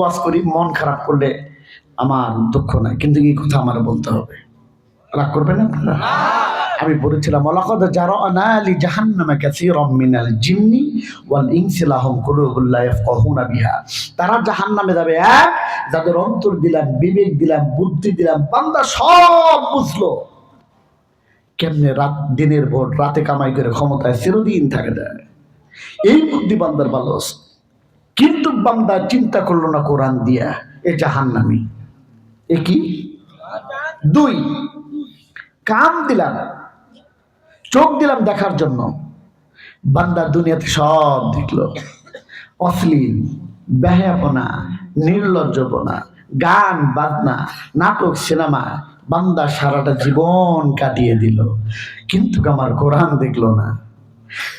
ওয়াজ করি, মন খারাপ করলে আমার দুঃখ নাই। কিন্তু এই কথা আমার বলতে হবে। রাগ করবেন না আমি বলেছিলাম, ওয়ালাকাদ জারানা লি জাহান্নামা কাসীরাম মিনাল জিন্নি ওয়াল ইনসি লাহুম কুলুবুল লা ইয়াফকাহুনা বিহা। তারা জাহান্নামে যাবে এক, যাদের অন্তর দিলাম, বিবেক দিলাম, বুদ্ধি দিলাম, বান্দা সব বুঝলো। কেমনে রাত, দিনের ভোর, রাতে কামাই করে ক্ষমতায় চিরদিন থাকে যায় এই বুদ্ধি বান্দার ভালো বান্দা চিন্তা করল না কোরআন দিয়া, এ জাহান্নামি। এ কি? দুই কাম দিলাম, চোখ দিলাম দেখার জন্য। বান্দা দুনিয়াতে সব দেখল। অশ্লীল ব্যাহাপনা নির্লজ্জপনা, গান, বাজনা, নাটক, সিনেমা, বান্দা সারাটা জীবন কাটিয়ে দিল। কিন্তু আমার কোরআন দেখল না।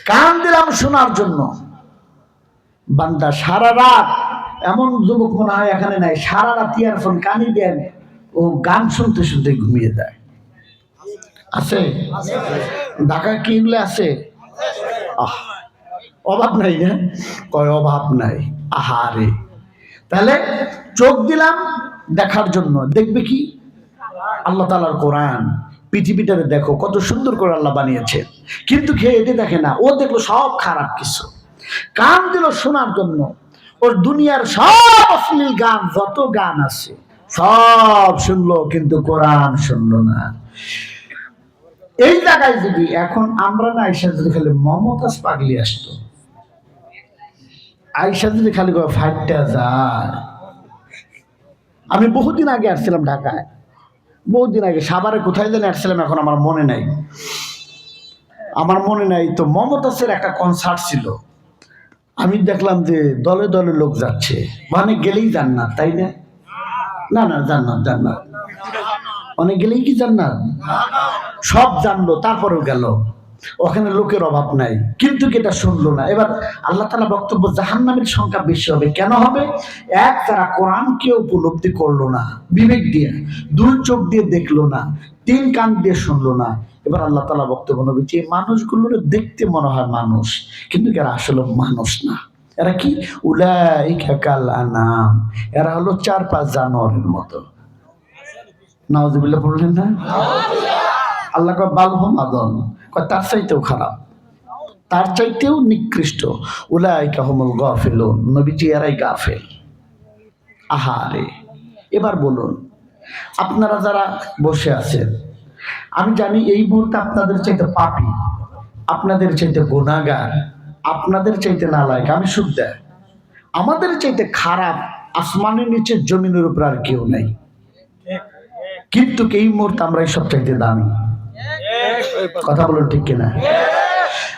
কান দিলাম শোনার জন্য। বান্দা সারা রাত, এমন যুবক মনে হয় এখানে নাই, সারা রাত ইয়ারফোন কানি দেন ও গান শুনতে শুনতে ঘুমিয়ে দেয় আছে? ঢাকা কি এগুলো আছে? আহ, অভাব নাই না? কয় অভাব নাই? আহারে। তাহলে চোখ দিলাম দেখার জন্য, দেখবে কি? আল্লাহ তালার কোরআন, পৃথিবীটারে দেখো, কত সুন্দর করে আল্লাহ বানিয়েছে কিন্তু খেয়ে এটি দেখে না, ও দেখল সব খারাপ কিছু। কান দিল শোনার জন্য। ওর দুনিয়ার সব অশ্লীল গান, যত গান আছে, সব শুনলো, কিন্তু কোরআন শুনলো না। এই জায়গায় যদি এখন আমরা না আইসা যদি খালি মমতাজ পাগলি আসতো আইসা যদি খালি ফাইটটা যায় আমি বহুদিন আগে আসছিলাম ঢাকায়। বহুদিন আগে সাবারে কোথায় যেন আসছিলাম, এখন আমার মনে নাই। আমার মনে নাই, তো মমতাজের একটা কনসার্ট ছিল। আমি দেখলাম যে দলে দলে লোক যাচ্ছে। মানে গেলেই জান্নাত, তাই না? না না, জান্নাত জান্নাত। অনেক গেলেই কি জান্নাত? সব জানলো, তারপরেও গেল। ওখানে লোকের অভাব নাই। কিন্তু এটা শুনলো না? এবার আল্লাহ তালা বক্তব্য, জাহান্নামের সংখ্যা বেশি হবে। কেন হবে? এক, তারা কোরআনকে উপলব্ধি করল না। বিবেক দিয়ে। দুই, চোখ দিয়ে দেখল না। তিন, কান দিয়ে শুনলো না। এবার আল্লাহ তালা বক্তব্য নবী যে মানুষগুলোর দেখতে মনে হয় মানুষ, কিন্তু এরা আসলে মানুষ না। এরা কি? উলাইকা কাল আনাম। এরা হলো চার পাঁচ জানোয়ারের মতো। নাওজুবিল্লাহ বললেন না? আল্লাহ কয় বালহম আদল কয়, তার চাইতেও খারাপ। তার চাইতেও নিকৃষ্ট। উলাইকা হুমুল গাফিল নবীজি এরাই গাফেল। আহারে। এবার বলুন, আপনারা যারা বসে আছেন আমি জানি এই মুহূর্তে আপনাদের চাইতে পাপি আপনাদের চাইতে গোনাগার আপনাদের চাইতে নালায়ক আমি দেয়। আমাদের চাইতে খারাপ আসমানের নিচে জমিনের উপর আর কেউ নেই। কিন্তু এই মুহূর্তে আমরা এই সব চাইতে দামি। কথা বলুন ঠিক কিনা?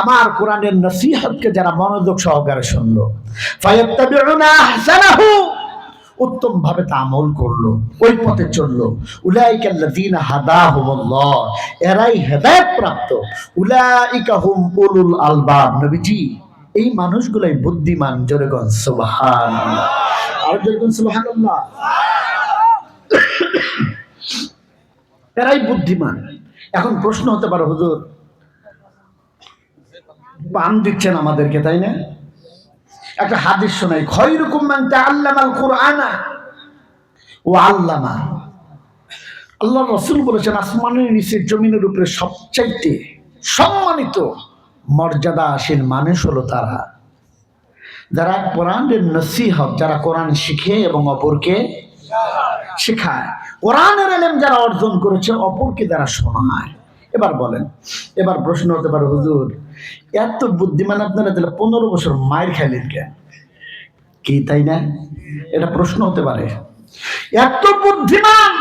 আমার কোরআনের নসিহতকে যারা মনোযোগ সহকারে শুনলো উত্তম ভাবে তা আমল করল, ওই পথে চলল। এরাই প্রাপ্ত নবীজি, এই মানুষগুলাই বুদ্ধিমান জোরে গন সুবহানাল্লাহ। আর এরাই বুদ্ধিমান। এখন প্রশ্ন হতে পারে, হুজুর পান দিচ্ছেন আমাদেরকে, তাই না? একটা হাদিস শোনাই খয় খয়রুকুম মান তাআল্লামাল কুরআনা ও আল্লামা। আল্লাহ রসুল বলেছেন, আসমানের নিচে জমিনের উপরে সবচাইতে সম্মানিত মর্যাদা মর্যাদাসীন মানুষ হলো তারা। যারা কোরআনের নসিহত, যারা কোরআন শিখে এবং অপরকে শেখায়। কোরআনের এলেম যারা অর্জন করেছে, অপরকে যারা শোনায়। এবার বলেন, এবার প্রশ্ন হতে পারে, হুজুর এত বুদ্ধিমান আপনারা তাহলে পনেরো বছর মায়ের খাইলেন কেন? কি তাই না? এটা প্রশ্ন হতে পারে। এত বুদ্ধিমান!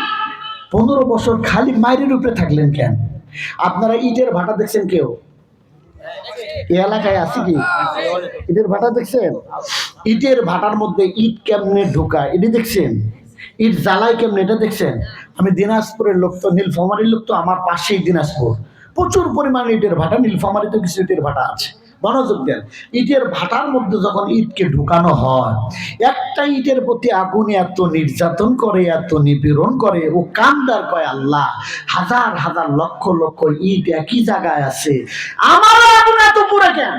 পনেরো বছর খালি মায়ের উপরে থাকলেন কেন? আপনারা ইটের ভাটা দেখছেন কেউ? এলাকায় আছে কি? ইটের ভাটা দেখছেন? ইটের ভাটার মধ্যে ইট কেমনে ঢোকা এটি দেখছেন? ইট জ্বালাই কেমনে? এটা দেখছেন? আমি দিনাজপুরের লোক তো, নীলফামারির লোক তো, আমার পাশেই দিনাজপুর। প্রচুর পরিমাণে ইটের ভাটা, নীলফামারিতে কিছু ইটের ভাটা আছে। মনোযোগ দেন। ইটের ভাটার মধ্যে যখন ইটকে ঢুকানো হয়, একটা ইটের প্রতি আগুনে এত নির্যাতন করে, এত নিপীড়ন করে, ও কান্দার কয়, আল্লাহ, হাজার হাজার লক্ষ লক্ষ ইট একই জায়গায় আছে। আমার আগুন এত পুরে কেন?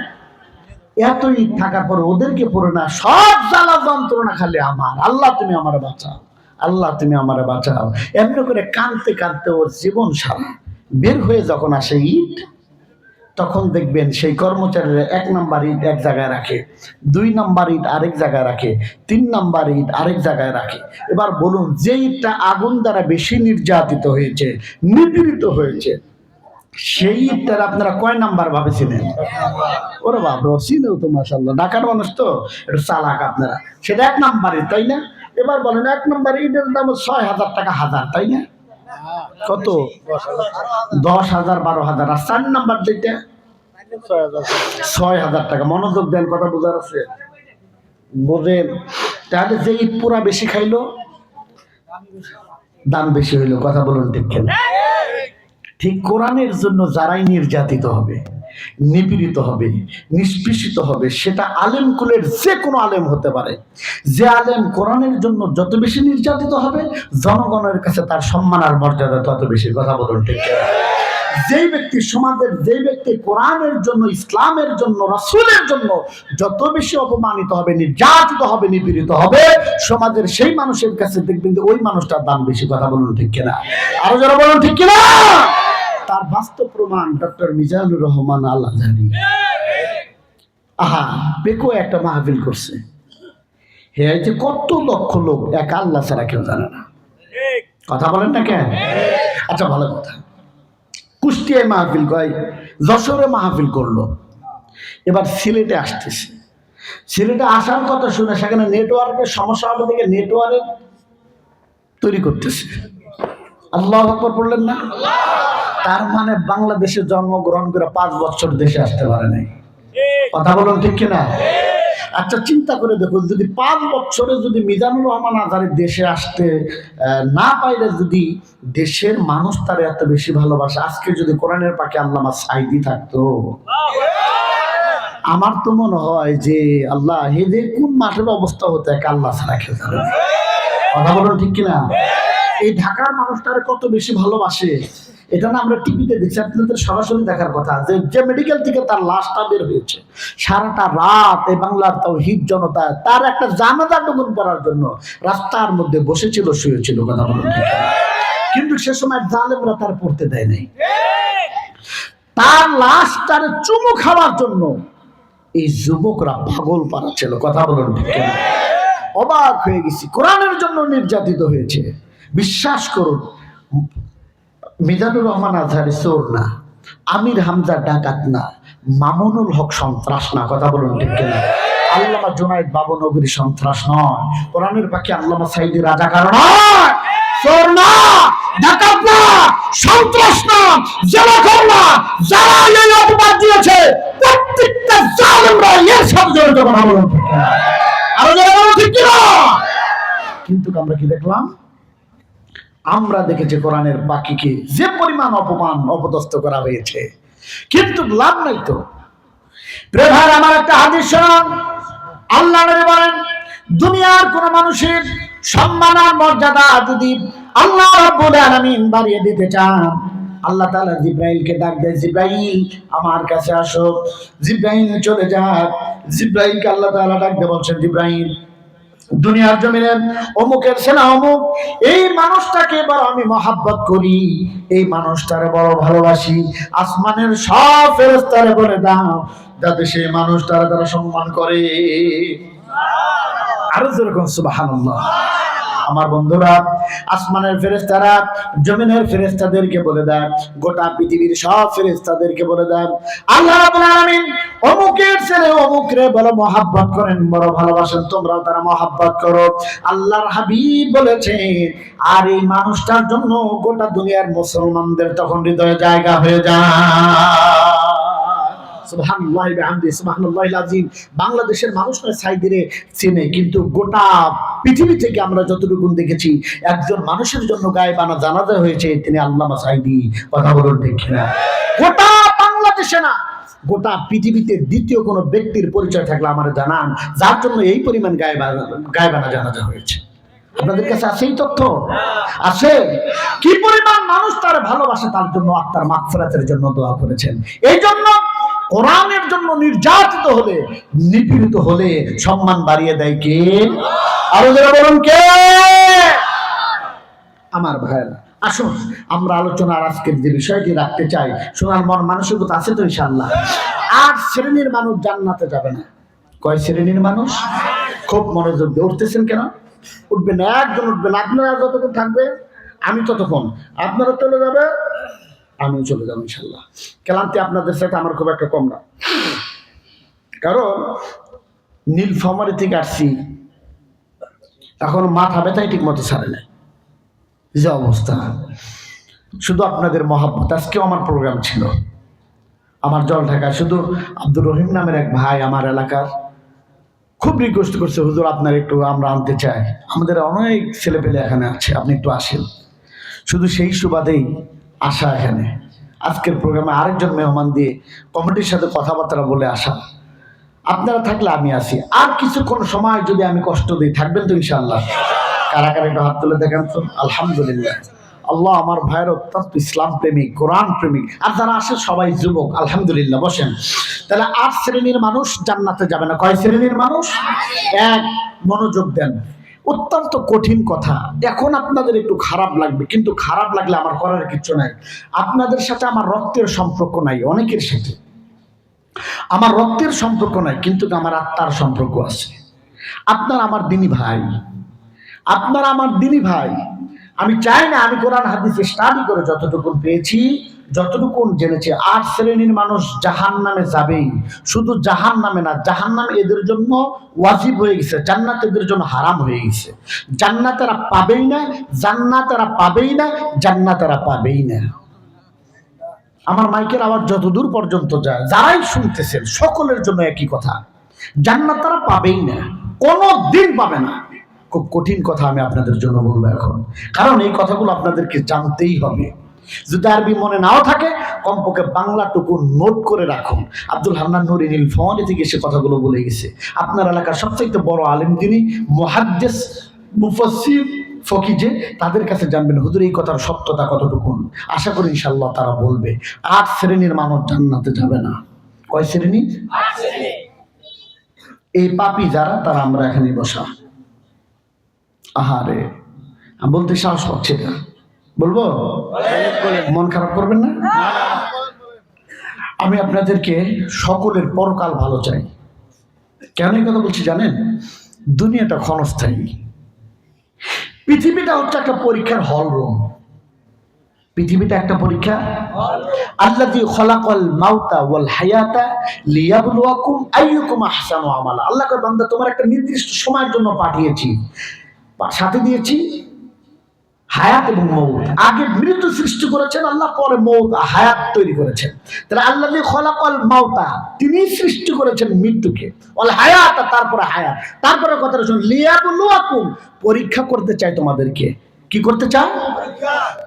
এত ইট থাকার পর ওদেরকে পড়ে না, সব জ্বালা যন্ত্রণা খালি আমার। আল্লাহ, তুমি আমার বাঁচাও। আল্লাহ, তুমি আমার বাঁচাও। এমনি করে কাঁদতে কাঁদতে ওর জীবন সারা বের হয়ে যখন আসে ইট, তখন দেখবেন সেই কর্মচারীরা এক নাম্বার ইট এক জায়গায় রাখে, দুই নাম্বার ইট আরেক জায়গায় রাখে, তিন নাম্বার ইট আরেক জায়গায় রাখে। এবার বলুন, যে ইটটা আগুন দ্বারা বেশি নির্যাতিত হয়েছে, নিপীড়িত হয়েছে, সেই ইটটার আপনারা কয় নাম্বার ভাবে চিনেন ওরে বাপ চিনেও তো মাসাল্লাহ ঢাকার মানুষ তো, একটু চালাক আপনারা। সেটা এক নাম্বারই তাই না? এবার বলেন, এক নাম্বার ইটের দাম ছয় হাজার টাকা হাজার, তাই না? কত? দশ হাজার, বারো হাজার। আর চার নাম্বার যেটা, ছয় হাজার টাকা। মনোযোগ দেন, কথা বোঝার আছে। বোঝেন, তাহলে যে ঈদ পুরা বেশি খাইলো, দাম বেশি হইল, কথা বলুন ঠিক ঠিক কোরআনের জন্য যারাই নির্যাতিত হবে। নিপীড়িত হবে, নিষ্পেষিত হবে। সেটা আলেম কুলের যে কোনো আলেম হতে পারে। যে আলেম কোরআনের জন্য যত বেশি নির্যাতিত হবে, জনগণের কাছে তার সম্মান আর মর্যাদা তত বেশি। কথা বলুন ঠিক? যেই ব্যক্তি সমাজের, যেই ব্যক্তি কোরআনের জন্য, ইসলামের জন্য, রাসূলের জন্য যত বেশি অপমানিত হবে, নির্যাতিত হবে, নিপীড়িত হবে, সমাজের সেই মানুষের কাছে দেখবেন যে ওই মানুষটার দাম বেশি। কথা বলুন ঠিক কিনা? আরও যারা বলুন ঠিক কিনা? তার বাস্তব প্রমাণ ডক্টর মিজানুর রহমান আল্লাহ আজহারি আহা, বেকো একটা মাহফিল করছে। হে যে কত লক্ষ লোক, এক আল্লাহ ছাড়া কেউ জানে না। কথা বলেন না কেন? আচ্ছা ভালো কথা। কুষ্টিয়ায় মাহফিল কয়, যশোরে মাহফিল করল। এবার সিলেটে আসতেছে। সিলেটে আসার কথা শুনে সেখানে নেটওয়ার্কের সমস্যা হবে থেকে নেটওয়ার্ক তৈরি করতেছে। আল্লাহ আকবর পড়লেন না? তার মানে বাংলাদেশে জন্মগ্রহণ করে পাঁচ বছর দেশে আসতে পারে নাই। কথা বলুন ঠিক কিনা? আচ্ছা চিন্তা করে দেখুন, যদি পাঁচ বছরে যদি মিজানুর রহমান আজারি দেশে আসতে না পাইলে যদি দেশের মানুষ তার এত বেশি ভালোবাসে, আজকে যদি কোরআনের পাকে আল্লামা সাইদি থাকতো, আমার তো মনে হয় যে আল্লাহ যে কোন মাঠের অবস্থা হতো এক আল্লাহ ছাড়া জানে কথা বলুন ঠিক কিনা? এই ঢাকার মানুষটার কত বেশি ভালোবাসে? এটা না আমরা টিভিতে দেখছি আপনাদের সরাসরি দেখার কথা যে যে মেডিকেল থেকে তার লাশটা বের হয়েছে। সারাটা রাত এই বাংলার তাও হিট জনতা, তার একটা জানাজা টুকুন করার জন্য রাস্তার মধ্যে বসেছিল, শুয়েছিল, কথা বলুন কিন্তু সে সময় জালেমরা তার পড়তে দেয় নাই। তার লাশটার চুমু খাওয়ার জন্য এই যুবকরা পাগল পাড়া ছিল, কথা বলুন অবাক হয়ে গেছি। কোরআনের জন্য নির্যাতিত হয়েছে। বিশ্বাস করুন মিজানুর রহমান আজহারি চোর না, আমির হামজা ডাকাত না, মামুনুল হক সন্ত্রাস না, কথা বলুন ঠিক কিনা? আল্লামা জুনাইদ বাবনগরী সন্ত্রাস নয়, কোরআনের পাখি আল্লামা সাইদি রাজাকার নয়, চোর না, ডাকাত না, সন্ত্রাস না, জেলাখর না, যারা এই অপবাদ দিয়েছে, প্রত্যেকটা জালেমরা এর সাথে জড়িত, কথা বলুন? আরও যারা ঠিক কিনা? কিন্তু আমরা কি দেখলাম? আমরা দেখেছি কোরআনের পাখিকে যে পরিমাণ অপমান অপদস্থ করা হয়েছে। কিন্তু লাভ নাই তো। প্রিয় ভাই, আমার একটা হাদিস শোনান। আল্লাহ বলেন দুনিয়ার কোন মানুষের সম্মান আর মর্যাদা যদি আল্লাহ রাব্বুল আলামিন বাড়িয়ে দিতে চান আল্লাহ তাআলা জিব্রাইলকে ডাক দেয় জিব্রাইল আমার কাছে আসো। জিব্রাইল চলে যাক জিব্রাইলকে আল্লাহ তাআলা ডাক দিয়ে বলছেন জিব্রাইল দুনিয়ার জমিনে অমুকের সেনা অমুক। এই মানুষটাকে এবার আমি মহাব্বত করি। এই মানুষটারে বড় ভালোবাসি। আসমানের সব ফেরস্তারে বলে দাও, যাতে সেই মানুষটারে তারা সম্মান করে। আরও যেরকম সুবহানাল্লাহ। আমার বন্ধুরা, আসমানের ফেরেস্তারা জমিনের ফেরেস্তাদেরকে বলে দেয়, গোটা পৃথিবীর সব ফেরেস্তাদেরকে বলে দেয়, আল্লাহ অমুকের ছেলে অমুকরে বলো মহাব্বত করেন, বড় ভালোবাসেন, তোমরাও তারা মহাব্বত করো। আল্লাহর হাবিব বলেছেন, আর এই মানুষটার জন্য গোটা দুনিয়ার মুসলমানদের তখন হৃদয়ে জায়গা হয়ে যায়। সুবহানাল্লাহি বিহামদি সুবহানাল্লাহিল আযীম বাংলাদেশের মানুষ নয় সাইদিরে, চেনে, কিন্তু গোটা পৃথিবী থেকে আমরা যতটুকু দেখেছি, একজন মানুষের জন্য গায়ে বানা জানাজা হয়েছে, তিনি আল্লামা সাইদি। কথা বলুন ঠিক কিনা? গোটা বাংলাদেশে না, গোটা পৃথিবীতে দ্বিতীয় কোনো ব্যক্তির পরিচয় থাকলে আমার জানান, যার জন্য এই পরিমাণ গায়ে বানা গায়ে বানা জানাজা হয়েছে। আপনাদের কাছে আছে এই তথ্য? আছে। কি পরিমাণ মানুষ তার ভালোবাসে, তার জন্য আত্মার মাগফিরাতের জন্য দোয়া করেছেন? এই জন্য কোরআনের জন্য নির্যাতিত হলে, নিপীড়িত হলে সম্মান বাড়িয়ে দেয় কে? আরও যারা বলুন কে? আমার ভাইয়েরা, আসুন, আমরা আলোচনার আজকের যে বিষয়টি রাখতে চাই, শোনার মন মানসিকতা আছে তো ইনশাআল্লাহ। আর শ্রেণির মানুষ জান্নাতে যাবে না। কয় শ্রেণির মানুষ? খুব মনোযোগ দিয়ে উঠতেছেন কেন? উঠবেন একজন উঠবেন, আপনারা যতক্ষণ থাকবে আমি ততক্ষণ। আপনারা চলে যাবে আমিও চলে যাব ইনশাল্লাহ ক্লান্তি আপনাদের সাথে আমার খুব একটা কম না। কারণ নীল নীলফামারি থেকে আসছি, এখন মাথা ব্যথাই ঠিক মতো ছাড়ে নাই। যে অবস্থা। শুধু আপনাদের মহাব্বত, আজকেও আমার প্রোগ্রাম ছিল। আমার জল ঢাকা শুধু আব্দুর রহিম নামের এক ভাই আমার এলাকার। খুব রিকোয়েস্ট করছে, হুজুর, আপনার একটু আমরা আনতে চাই। আমাদের অনেক ছেলেপেলে এখানে আছে, আপনি একটু আসেন। শুধু সেই সুবাদেই আসা এখানে। আজকের প্রোগ্রামে আরেকজন মেহমান দিয়ে কমিটির সাথে কথাবার্তা বলে আসা। আপনারা থাকলে আমি আসি আর কিছুক্ষণ সময় যদি আমি কষ্ট দিই, থাকবেন তো ইনশাআল্লাহ। কারা কারা একটু হাত তুলে দেখেন তো? আলহামদুলিল্লাহ। আল্লাহ আমার ভাইয়ের অত্যন্ত ইসলাম প্রেমিক, কোরআন প্রেমিক। আর যারা আসে, সবাই যুবক। আলহামদুলিল্লাহ, বসেন। তাহলে আট শ্রেণির মানুষ জান্নাতে যাবে না। কয় শ্রেণির মানুষ? এক। মনোযোগ দেন। অত্যন্ত কঠিন কথা। এখন আপনাদের একটু খারাপ লাগবে, কিন্তু খারাপ লাগলে আমার করার কিছু নাই। আপনাদের সাথে আমার রক্তের সম্পর্ক নাই, অনেকের সাথে। আমার রক্তের সম্পর্ক নাই, কিন্তু আমার আত্মার সম্পর্ক আছে। আপনার আমার দিনী ভাই। আপনার আমার দিনী ভাই। আমি চাই না আমি কোরআন, হাদিসে স্টাডি করে যতটুকু পেয়েছি যতটুকু জেনেছি। আট শ্রেণির মানুষ জাহান নামে যাবেই। শুধু জাহান নামে না জাহান নামে এদের জন্য ওয়াজিব হয়ে গেছে। জান্নাত এদের জন্য হারাম হয়ে গেছে। জান্নাত এরা পাবেই না, জান্নাত এরা পাবেই না, জান্নাত এরা পাবেই না। আমার মাইকের আওয়াজ যতদূর পর্যন্ত যায়, যারাই শুনতেছেন, সকলের জন্য একই কথা। জান্নাত তারা পাবেই না, কোনো দিন পাবে না। খুব কঠিন কথা আমি আপনাদের জন্য বলব এখন। কারণ এই কথাগুলো আপনাদেরকে জানতেই হবে। যদি আরবি মনে নাও থাকে কমপক্ষে বাংলাটুকু নোট করে রাখুন। আব্দুল হান্নান নুরি নীল ফোনে থেকে সে কথাগুলো বলে গেছে। আপনার এলাকার সবচেয়ে বড় আলেম যিনি মহাদ্দেস মুফসির ফকিজে তাদের কাছে জানবেন হুজুর এই কথার সত্যতা কতটুকুন? আশা করি ইনশাল্লাহ তারা বলবে আট শ্রেণির মানুষ জান্নাতে যাবে না। কয় শ্রেণি? এই পাপি যারা তারা আমরা এখানে বসা। আহারে বলতে সাহস পাচ্ছি না। বলব? মন খারাপ করবেন না? আমি আপনাদেরকে সকলের পরকাল ভালো চাই। কেন এই কথা বলছি জানেন? দুনিয়াটা ক্ষণস্থায়ী। পৃথিবীটা হচ্ছে একটা পরীক্ষার হল রুম পৃথিবীটা একটা পরীক্ষা? আল্লাহ খলাকল মাউতা ওয়াল হায়াতা লিয়াবলুয়াকুম আইয়ুকুম আহসানু আমালা। আল্লাহ বান্দা, তোমার একটা নির্দিষ্ট সময়ের জন্য পাঠিয়েছি। সাথে দিয়েছি। হায়াত এবং মৌত। আগে মৃত্যু সৃষ্টি করেছেন আল্লাহ, পরে মৌত হায়াত তৈরি করেছেন। তাহলে আল্লাহ খলাকল মাউতা তিনি সৃষ্টি করেছেন মৃত্যুকে। অল হায়াত তারপরে হায়াত। তারপরে কথাটা শুনুন লিয়াবলুয়াকুম, পরীক্ষা করতে চাই তোমাদেরকে। কি করতে চায়?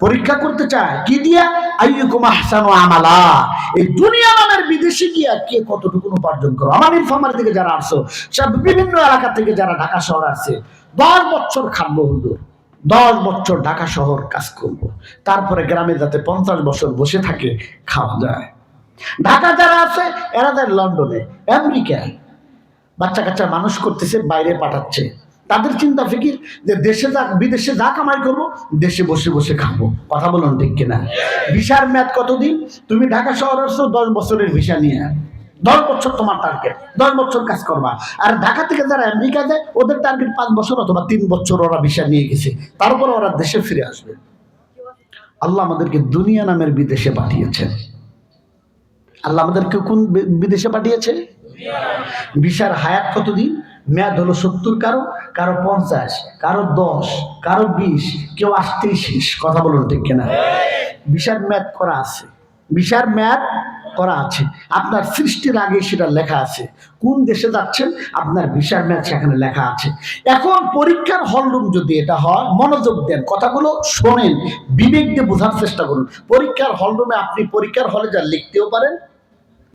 পরীক্ষা করতে চায়। কি দিয়া? আইয়ুকুম আহসানু আমালা। এই দুনিয়া নামের বিদেশে গিয়া কে কতটুকু উপার্জন করো? আমার ইনফরমারি থেকে যারা আসছো সব বিভিন্ন এলাকা থেকে যারা ঢাকা শহর আসছে দশ বছর খাব হুজুর দশ বছর ঢাকা শহর কাজ করব। তারপরে গ্রামে যাতে পঞ্চাশ বছর বসে থাকে, খাওয়া যায়। ঢাকা যারা আছে, এরা যায় লন্ডনে, আমেরিকায়। বাচ্চা কাচ্চা মানুষ করতেছে, বাইরে পাঠাচ্ছে। তাদের চিন্তা ফিকির যে দেশে যা, বিদেশে যা কামাই করব, দেশে বসে বসে খাব। কথা বলুন ঠিক কিনা? ভিসার মেয়াদ কতদিন? তুমি ঢাকা শহর আসছো, দশ বছরের ভিসা নিয়ে। দশ বছর তোমার টার্গেট দশ বছর কাজ করবা। আর ঢাকা থেকে যারা আমেরিকা যায় ওদের টার্গেট পাঁচ বছর অথবা তিন বছর ওরা ভিসা নিয়ে গেছে। তারপর ওরা দেশে ফিরে আসবে। আল্লাহ আমাদেরকে দুনিয়া নামের বিদেশে পাঠিয়েছেন। আল্লাহ আমাদেরকে কোন বিদেশে পাঠিয়েছে? বিশার হায়াত কতদিন? মেয়াদ হলো সত্তর কারও? কারও পঞ্চাশ কারও দশ কারও বিশ কেউ আসতেই শেষ কথা বলুন ঠিক কিনা? বিশার মেয়াদ করা আছে। ভিসার ম্যাপ করা আছে। আপনার সৃষ্টির আগে সেটা লেখা আছে। কোন দেশে যাচ্ছেন? আপনার ভিসার ম্যাপ সেখানে লেখা আছে। এখন পরীক্ষার হলরুম যদি এটা হয়, মনোযোগ দেন, কথাগুলো শোনেন, বিবেক দিয়ে বোঝার চেষ্টা করুন। পরীক্ষার হলরুমে আপনি পরীক্ষার হলে যা লিখতেও পারেন